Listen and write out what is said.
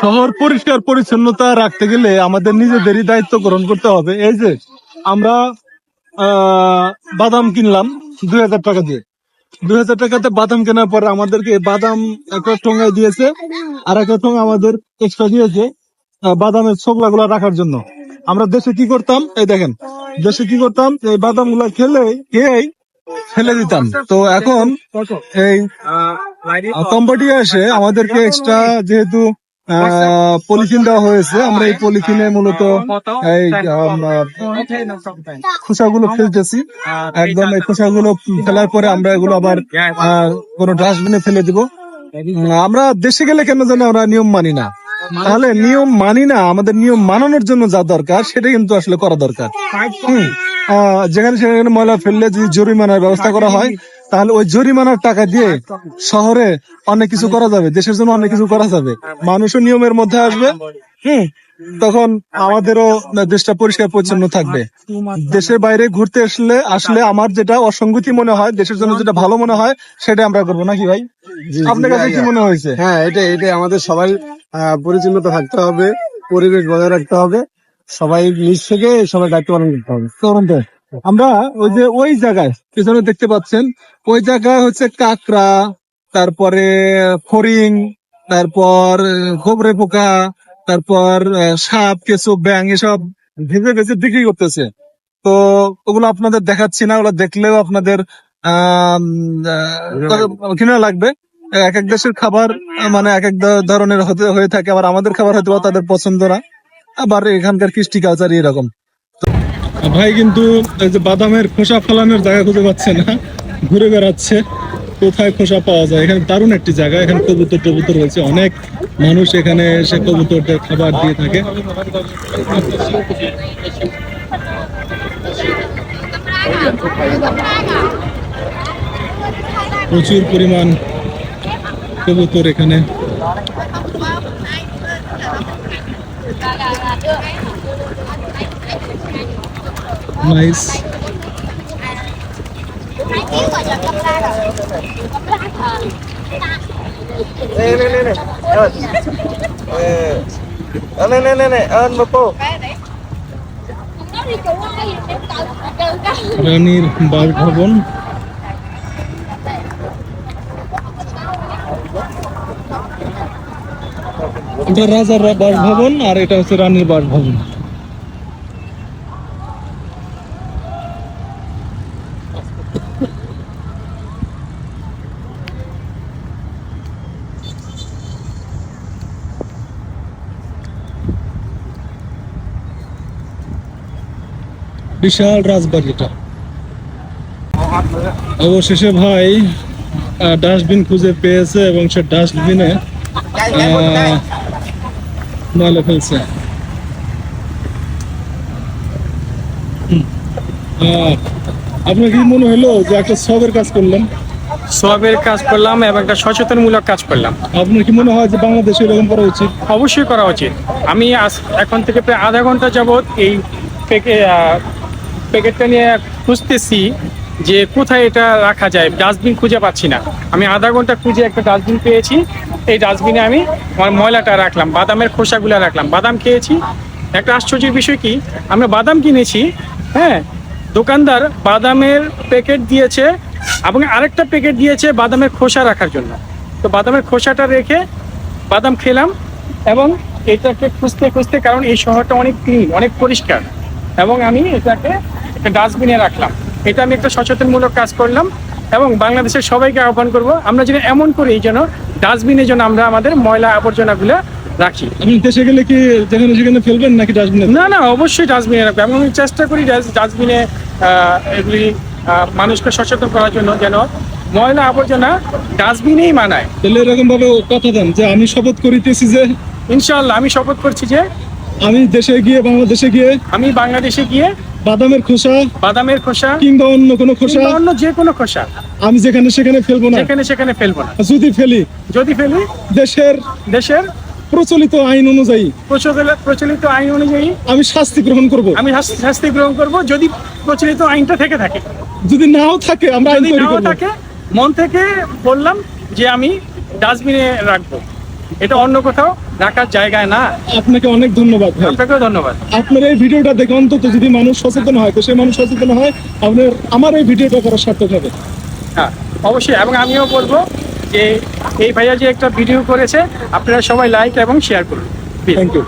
শহর পরিষ্কার পরিচ্ছন্নতা রাখতে গেলে আমাদের নিজেদেরই দায়িত্ব গ্রহণ করতে হবে। এই যে, আমরা বাদাম কিনলাম দুই হাজার টাকা দিয়ে। দুই হাজার টাকাতে বাদাম কেনার পরে আমাদেরকে বাদাম একটা ঠোঙায় দিয়েছে, আর একটা ঠোঙা আমাদের এক্সট্রা দিয়েছে বাদামের ছোকলা গুলা রাখার জন্য। আমরা দেশে কি করতাম? এই দেখেন, দেশে কি করতাম? এই বাদামগুলা খেলে, খেয়েই ফেলে দিতাম। তো এখন এই কোম্পানি এসে আমাদেরকে এক্সট্রা যেহেতু পলিথিন দেওয়া হয়েছে আমরা এই পলিথিনে মূলত এই খোসাগুলো ফেলতেছি। একদম এই খোসাগুলো ফেলার পরে আমরা এগুলো আবার কোনো ডাস্টবিনে ফেলে দিব। আমরা দেশে গেলে কেন জানি আমরা নিয়ম মানি না? তাহলে নিয়ম মানি না আমাদের নিয়ম মানানোর জন্য যা দরকার সেটা কিন্তু আসলে করা দরকার। হুম। আহ, যেখানে সেখানে ময়লা ফেললে যদি জরিমানার ব্যবস্থা করা হয় তাহলে ওই জরিমানার টাকা দিয়ে শহরে অনেক কিছু করা যাবে দেশের জন্য অনেক কিছু করা যাবে। মানুষও নিয়মের মধ্যে আসবে হুম তখন আমাদেরও দেশটা পরিষ্কার পরিচ্ছন্ন থাকবে। দেশের বাইরে ঘুরতে আসলে আসলে আমার যেটা অসঙ্গতি মনে হয় দেশের জন্য যেটা ভালো মনে হয় সেটা আমরা করব নাকি ভাই? আপনার কাছে কি মনে হয়েছে? হ্যাঁ এটা এটা আমাদের সবাই পরিচ্ছন্নতা থাকতে হবে পরিবেশ বজায় রাখতে হবে সবাই নিজ থেকে সবাই দায়িত্ব পালন করতে হবে। আমরা ওই যে ওই জায়গায়, পিছনে দেখতে পাচ্ছেন, ওই জায়গায় হচ্ছে কাকড়া, তারপরে ফরিং তারপর গোবরে পোকা, তারপর সাপ, কেঁচো ব্যাং এসব ভেজে ভেজে বিক্রি করতেছে। তো ওগুলো আপনাদের দেখাচ্ছি না, ওগুলো দেখলেও আপনাদের কিনা লাগবে। এক এক দেশের খাবার মানে এক এক ধরনের হতে, হয়ে থাকে, আবার আমাদের খাবার হয়তো তাদের পছন্দ না, আবার এখানকার কৃষ্টি কালচার এরকম। ভাই কিন্তু এই যে বাদামের খোসা ফলানোর জায়গা খুঁজে পাচ্ছে না, ঘুরে বেড়াচ্ছে। কোথায় খোসা পাওয়া যায়? এখানে দারুণ একটি জায়গা। এখানে কবুতর টবুতর রয়েছে। অনেক মানুষ এখানে এসে কবুতরদের খাবার দিয়ে থাকে। প্রচুর পরিমাণ কবুতর এখানে। নাইস রানীর বাসভবন এটা রাজার বাসভবন আর এটা হচ্ছে রানীর বাসভবন বিশাল রাজবাড়ি এটা। অবশেষে ভাই ডাস্টবিন খুঁজে পেয়েছে এবং সে ডাস্টবিনে ময়লা ফেলছে। আপনার কি মনে হলো যে একটা সবের কাজ করলাম? সবের কাজ করলাম এবং একটা সচেতনমূলক কাজ করলাম। আপনার কি মনে হয় যে বাংলাদেশে এরকম করা উচিত? অবশ্যই করা উচিত। আমি এখন থেকে প্রায় আধা ঘণ্টা যাবৎ এই প্যাকেটটা নিয়ে খুঁজতেছি যে কোথায় এটা রাখা যায়। ডাস্টবিন খুঁজে পাচ্ছি না। আমি আধা ঘণ্টা খুঁজে একটা ডাস্টবিন পেয়েছি। এই ডাস্টবিনে আমি আমার ময়লাটা রাখলাম, বাদামের খোসাগুলো রাখলাম। বাদাম খেয়েছি। একটা আশ্চর্যের বিষয় কি? আমরা বাদাম কিনেছি হ্যাঁ? দোকানদার বাদামের প্যাকেট দিয়েছে এবং আরেকটা প্যাকেট দিয়েছে বাদামের খোসা রাখার জন্য। তো বাদামের খোসাটা রেখে বাদাম খেলাম এবং এটাকে খুঁজতে খুঁজতে, কারণ এই শহরটা অনেক ক্লিন অনেক পরিষ্কার। এবং আমি এটাকে একটা ডাস্টবিনে রাখলাম। এটা আমি একটা সচেতনমূলক কাজ করলাম এবং বাংলাদেশের সবাইকে আহ্বান করব আমরা যেন এমন করি যেন ডাস্টবিনে যেন আমরা আমাদের ময়লা আবর্জনাগুলো রাখি। দেশে গেলে কি যেখানে সেখানে ফেলবেন নাকি ডাস্টবিনে না না অবশ্যই ডাস্টবিনে রাখব। এবং আমি চেষ্টা করি ডাস্টবিনে এগুলি মানুষকে সচেতন করার জন্য যেন ময়লা আবর্জনা ডাস্টবিনেই মানায়। তাহলে এরকম ভাবে কথা দেন যে আমি শপথ করিতেছি যে ইনশাআল্লাহ আমি শপথ করছি যে আমি দেশে গিয়ে বাংলাদেশে গিয়ে আমি বাংলাদেশে গিয়ে বাদামের খোসা বাদামের খোসা কিংবা অন্য কোনো খোসা? অন্য যে কোনো খোসা। আমি যেখানে সেখানে ফেলব না। যেখানে সেখানে ফেলব না। যদি ফেলি যদি ফেলি দেশের দেশের প্রচলিত আইন অনুযায়ী প্রচলিত- প্রচলিত আইন অনুযায়ী আমি শাস্তি গ্রহণ করব। আমি শাস্তি গ্রহণ করব যদি প্রচলিত আইনটা থেকে থাকে। যদি নাও থাকে আমরা আইন তৈরি করব। থাকে মন থেকে বললাম যে আমি ডাস্টবিনে রাখব। এটা অন্য কোথাও রাখার জায়গায় না? আপনাকে অনেক ধন্যবাদ ভাই। আপনাকেও ধন্যবাদ। আপনার এই ভিডিওটা দেখে অন্তত যদি মানুষ সচেতন হয় তো সেই মানুষ সচেতন হয় আপনার আমার এই ভিডিওটা করার সার্থক হবে। হ্যাঁ অবশ্যই। এবং আমিও বলব যে এই ভাইয়া যে একটা ভিডিও করেছে আপনারা সবাই লাইক এবং শেয়ার করুন। Thank you